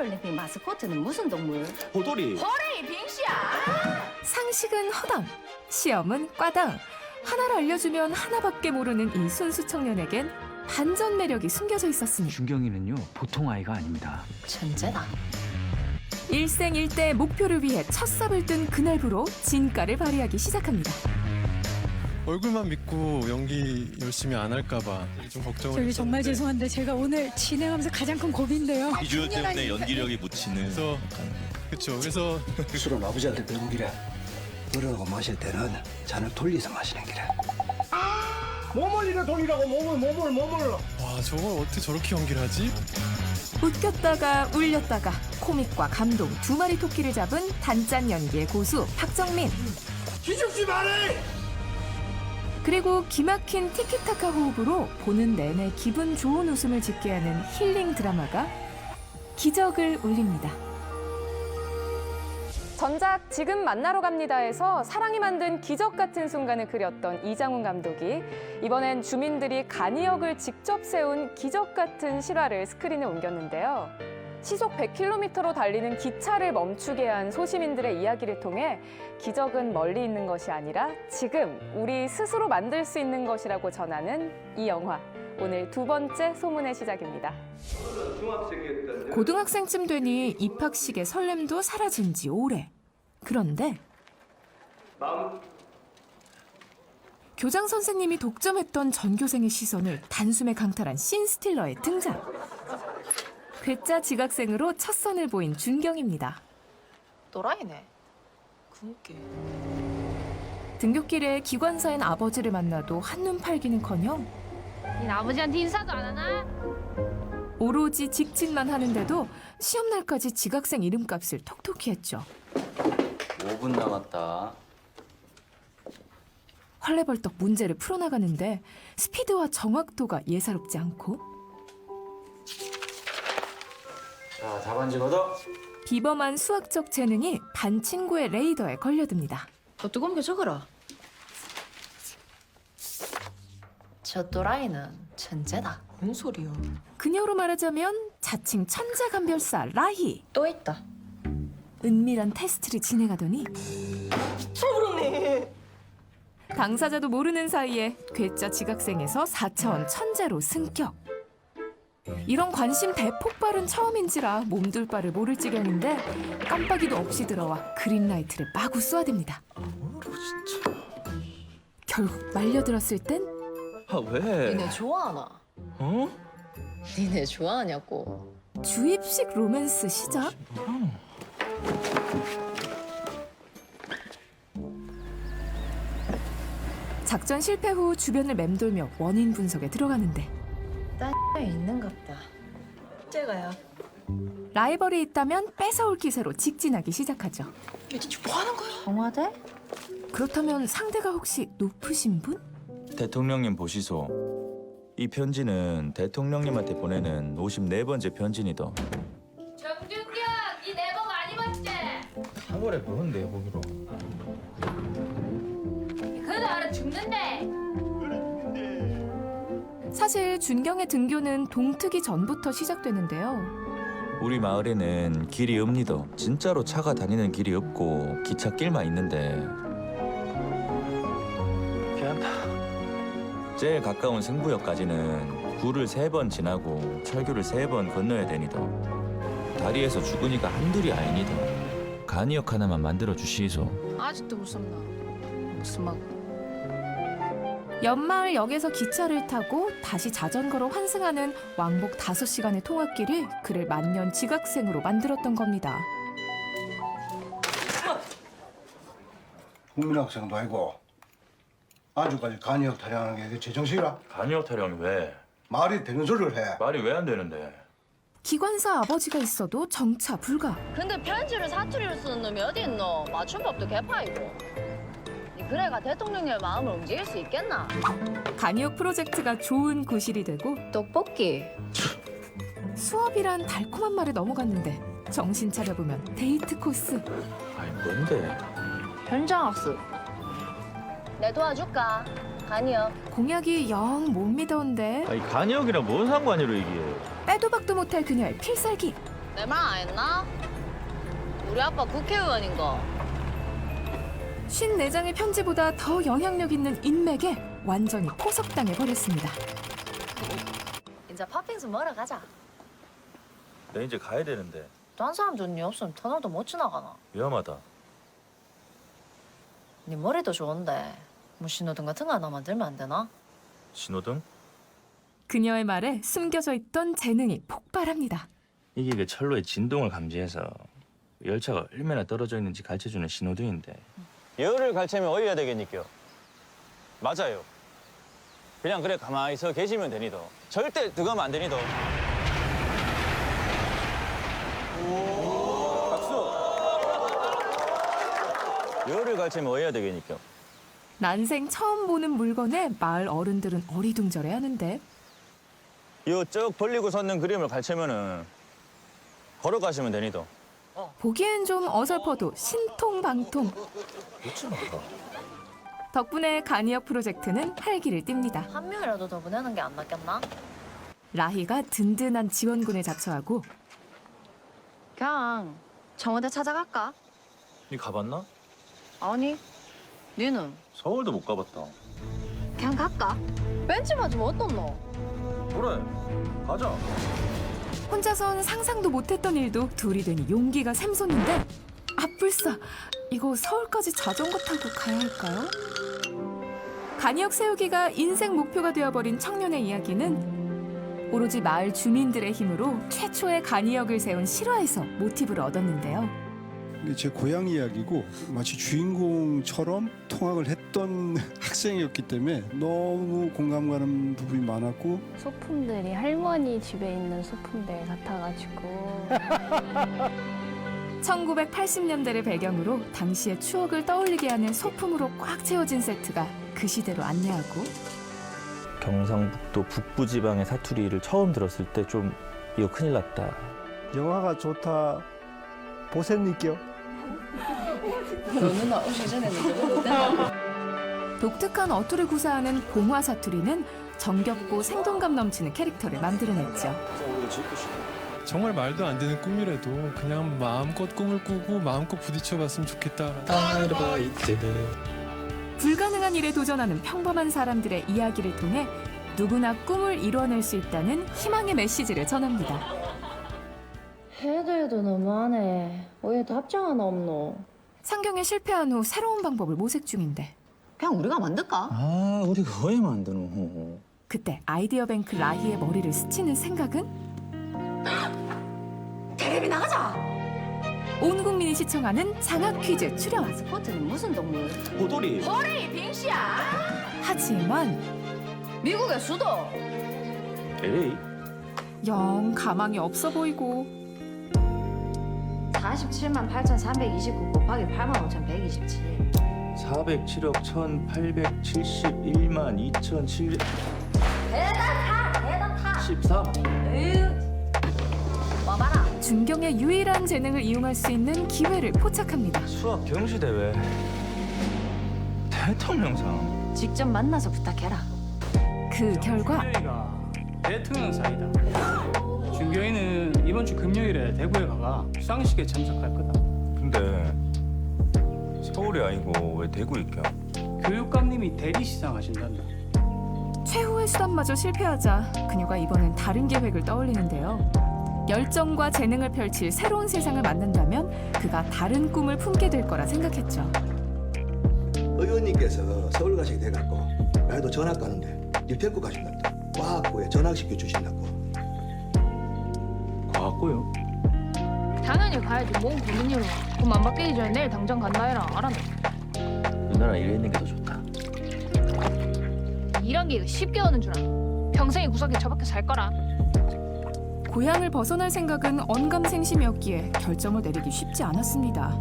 파라올림픽 마스코트는 무슨 동물? 호돌이. 호레이 빙시야. 상식은 허당, 시험은 과당. 하나를 알려주면 하나밖에 모르는 이 순수 청년에겐 반전 매력이 숨겨져 있었으니 준경이는요 보통 아이가 아닙니다. 천재다. 일생일대 목표를 위해 첫 삽을 뜬 그날부로 진가를 발휘하기 시작합니다. 얼굴만 믿고 연기 열심히 안 할까봐 좀 걱정을 저기 정말 했었는데 죄송한데 제가 오늘 진행하면서 가장 큰 고민인데요. 비주얼 때문에 연기력이 묻히는 그래서 그렇죠 그래서 술은 아버지한테 배운 기래 어른하고 마실 때는 잔을 돌려서 마시는 기래 몸을 이래 돌리라고 몸을 몸을 몸을. 와 저걸 어떻게 저렇게 연기를 하지? 웃겼다가 울렸다가 코믹과 감동 두 마리 토끼를 잡은 단짠 연기의 고수 박정민. 기죽지 말해. 그리고 기막힌 티키타카 호흡으로 보는 내내 기분 좋은 웃음을 짓게 하는 힐링 드라마가 기적을 울립니다. 전작 지금 만나러 갑니다에서 사랑이 만든 기적 같은 순간을 그렸던 이장훈 감독이 이번엔 주민들이 간이역을 직접 세운 기적 같은 실화를 스크린에 옮겼는데요. 시속 100km로 달리는 기차를 멈추게 한 소시민들의 이야기를 통해 기적은 멀리 있는 것이 아니라 지금 우리 스스로 만들 수 있는 것이라고 전하는 이 영화. 오늘 두 번째 소문의 시작입니다. 고등학생쯤 되니 입학식의 설렘도 사라진 지 오래. 그런데 교장 선생님이 독점했던 전교생의 시선을 단숨에 강탈한 신 스틸러의 등장. 괴짜 지각생으로 첫 선을 보인 준경입니다. 또라이네. 굶게. 등굣길에 기관사인 아버지를 만나도 한눈 팔기는커녕 니 아버지한테 인사도 안 하나? 오로지 직진만 하는데도 시험 날까지 지각생 이름값을 톡톡히 했죠. 5분 남았다. 헐레벌떡 문제를 풀어나가는데 스피드와 정확도가 예사롭지 않고 자 답안지 걷어. 비범한 수학적 재능이 반 친구의 레이더에 걸려듭니다. 더 뜨거운 게 적어라. 저 또라이는 천재다. 뭔 소리야? 그녀로 말하자면 자칭 천재 감별사 라희. 또 있다. 은밀한 테스트를 진행하더니 당사자도 모르는 사이에 괴짜 지각생에서 4차원 천재로 승격. 이런 관심 대폭발은 처음인지라 몸둘 바를 모를 지경인데 깜빡이도 없이 들어와 그린라이트를 마구 쏘아댑니다. 결국 말려들었을 땐 아 왜? 니네 좋아하나? 어? 니네 좋아하냐고. 주입식 로맨스 시작? 작전 실패 후 주변을 맴돌며 원인 분석에 들어가는데 딴 있는갑다. 제가요. 라이벌이 있다면 뺏어올 기세로 직진하기 시작하죠. 동화대? 그렇다면 상대가 혹시 높으신 분? 대통령님 보시소. 이 편지는 대통령님한테 보내는 54번째 편지니다. 정준경, 니 내복 안 입었지? 3월에 보는데 보기로. 그래도 알아 죽는데. 사실 준경의 등교는 동트기 전부터 시작되는데요. 우리 마을에는 길이 없니다. 진짜로 차가 다니는 길이 없고 기찻길만 있는데. 미안다. 제일 가까운 승부역까지는 구를 세 번 지나고 철교를 세 번 건너야 되니다. 다리에서 죽으니까 한둘이 아니니다. 간이역 하나만 만들어 주시소. 아직도 무섭나? 무슨 막 연마을 역에서 기차를 타고 다시 자전거로 환승하는 왕복 5시간의 통학길을 그를 만년 지각생으로 만들었던 겁니다. 국민학생도 아니고 아주까지 간이역 타령하는 게 이게 제정신이라 간이역 타령이 왜? 말이 되는 소리를 해 말이 왜 안 되는데? 기관사 아버지가 있어도 정차 불가. 근데 편지를 사투리로 쓰는 놈이 어디 있노? 맞춤법도 개파이고. 니 그래가 대통령의 마음을 움직일 수 있겠나? 간이역 프로젝트가 좋은 구실이 되고 떡볶이. 수업이란 달콤한 말에 넘어갔는데 정신 차려보면 데이트 코스. 아니 뭔데? 현장 학습. 내 도와줄까? 아니요. 공약이 영 못 믿어온데 아니 간이역이랑 뭔 상관이로 이게? 빼도 박도 못할 그녀의 필살기. 내 말 안 했나? 우리 아빠 국회의원인 거. 54장의 편지보다 더 영향력 있는 인맥에 완전히 포석당해 버렸습니다. 이제 팥빙수 먹으러 가자. 나 이제 가야 되는데 딴 사람 돈이 없으면 터널도 못 지나가나. 위험하다. 네 머리도 좋은데 뭐 신호등 같은 거 하나 만들면 안 되나? 신호등? 그녀의 말에 숨겨져 있던 재능이 폭발합니다. 이게 그 철로의 진동을 감지해서 열차가 얼마나 떨어져 있는지 가르쳐주는 신호등인데 열을 갈채면 어여야 되겠니까. 맞아요. 그냥 그래 가만히 서 계시면 되니도. 절대 들어가면 안 되니도. 박수. 열을 갈채면 어여야 되겠니까. 난생 처음 보는 물건에 마을 어른들은 어리둥절해 하는데 요쭉 벌리고 섰는 그림을 갈채면은 걸어가시면 되니도. 보기엔 좀 어설퍼도 신통방통. 덕분에 간이역 프로젝트는 활기를 띱니다. 한 명이라도 더 보내는 게 안 낫겠나? 라희가 든든한 지원군에 자처하고 그냥 정원대 찾아갈까? 니 가봤나? 아니, 니는 서울도 못 가봤다. 그냥 갈까? 벤치 맞으면 어떻노? 그래 가자. 혼자선 상상도 못했던 일도 둘이 되니 용기가 샘솟는데 아 불사 이거 서울까지 자전거 타고 가야 할까요? 간이역 세우기가 인생 목표가 되어버린 청년의 이야기는 오로지 마을 주민들의 힘으로 최초의 간이역을 세운 실화에서 모티브를 얻었는데요. 제 고향 이야기고 마치 주인공처럼 통학을 했던 학생이었기 때문에 너무 공감 가는 부분이 많았고 소품들이 할머니 집에 있는 소품들 같아가지고. 1980년대를 배경으로 당시의 추억을 떠올리게 하는 소품으로 꽉 채워진 세트가 그 시대로 안내하고 경상북도 북부 지방의 사투리를 처음 들었을 때 좀 이거 큰일 났다. 영화가 좋다. 보셈니껴 독특한 어투를 구사하는 봉화 사투리는 정겹고 생동감 넘치는 캐릭터를 만들어냈죠. 정말 말도 안 되는 꿈이라도 그냥 마음껏 꿈을 꾸고 마음껏 부딪혀봤으면 좋겠다. 불가능한 일에 도전하는 평범한 사람들의 이야기를 통해 누구나 꿈을 이뤄낼 수 있다는 희망의 메시지를 전합니다. 해도 해도 너무하네. 왜 답장 하나 없노? 상경에 실패한 후 새로운 방법을 모색 중인데 그냥 우리가 만들까? 아 우리가 왜 만드노? 그때 아이디어 뱅크 라희의 머리를 스치는 생각은 테레비 나가자. 온 국민이 시청하는 장학 퀴즈 출연. 스포츠는 무슨 동물? 고돌이. 호리 빙시야. 하지만 미국의 수도. 에이 영 가망이 없어 보이고 47만 8,329 곱하기 8만 5,127. 407억 1,871만 2,700 대단타 대단타. 14. 와봐라. 준경의 유일한 재능을 이용할 수 있는 기회를 포착합니다. 수학 경시 대회 대통령상 직접 만나서 부탁해라. 그 결과 대통령 사이다. 준경이는 이번 주 금요일에 대구에 가가 수상식에 참석할 거다. 근데 서울이 아니고 왜 대구에 있겨? 교육감님이 대리 시상하신단다. 최후의 수단마저 실패하자 그녀가 이번엔 다른 계획을 떠올리는데요. 열정과 재능을 펼칠 새로운 세상을 만난다면 그가 다른 꿈을 품게 될 거라 생각했죠. 의원님께서 서울 가시게 돼갖고 나도 전학 가는데 일 데리고 가신단다. 과학부에 전학시켜 주신다고. 과학고요. 당연히 가야지 뭔 고민이로 돈안 바뀌기 전에 내일 당장 간다 해라 알았네 누나랑 일했는 게 더 좋다. 이런 게 쉽게 오는 줄 알아 평생이 구석에 처박혀 살 거라 고향을 벗어날 생각은 언감생심이었기에 결정을 내리기 쉽지 않았습니다.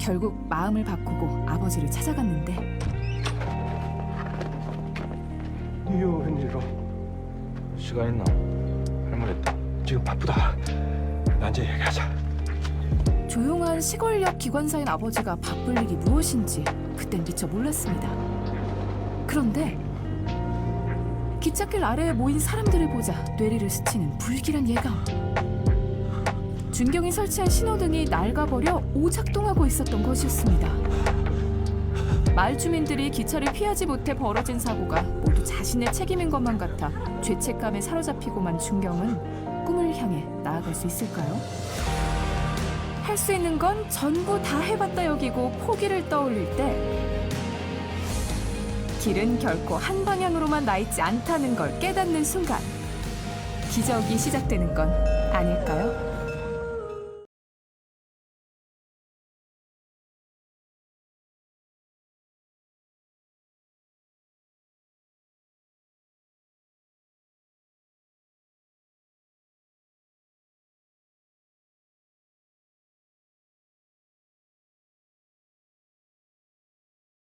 결국 마음을 바꾸고 아버지를 찾아갔는데 이게 웬일로 시간 있나? 할 말 있다. 지금 바쁘다 낮에 얘기하자 조용한 시골역 기관사인 아버지가 바쁠 일이 무엇인지 그땐 미처 몰랐습니다. 그런데 기찻길 아래에 모인 사람들을 보자 뇌리를 스치는 불길한 예감. 준경이 설치한 신호등이 낡아버려 오작동하고 있었던 것이었습니다. 마을 주민들이 기차를 피하지 못해 벌어진 사고가 모두 자신의 책임인 것만 같아 죄책감에 사로잡히고만 준경은 꿈을 향해 나아갈 수 있을까요? 할 수 있는 건 전부 다 해봤다 여기고 포기를 떠올릴 때 길은 결코 한 방향으로만 나 있지 않다는 걸 깨닫는 순간 기적이 시작되는 건 아닐까요?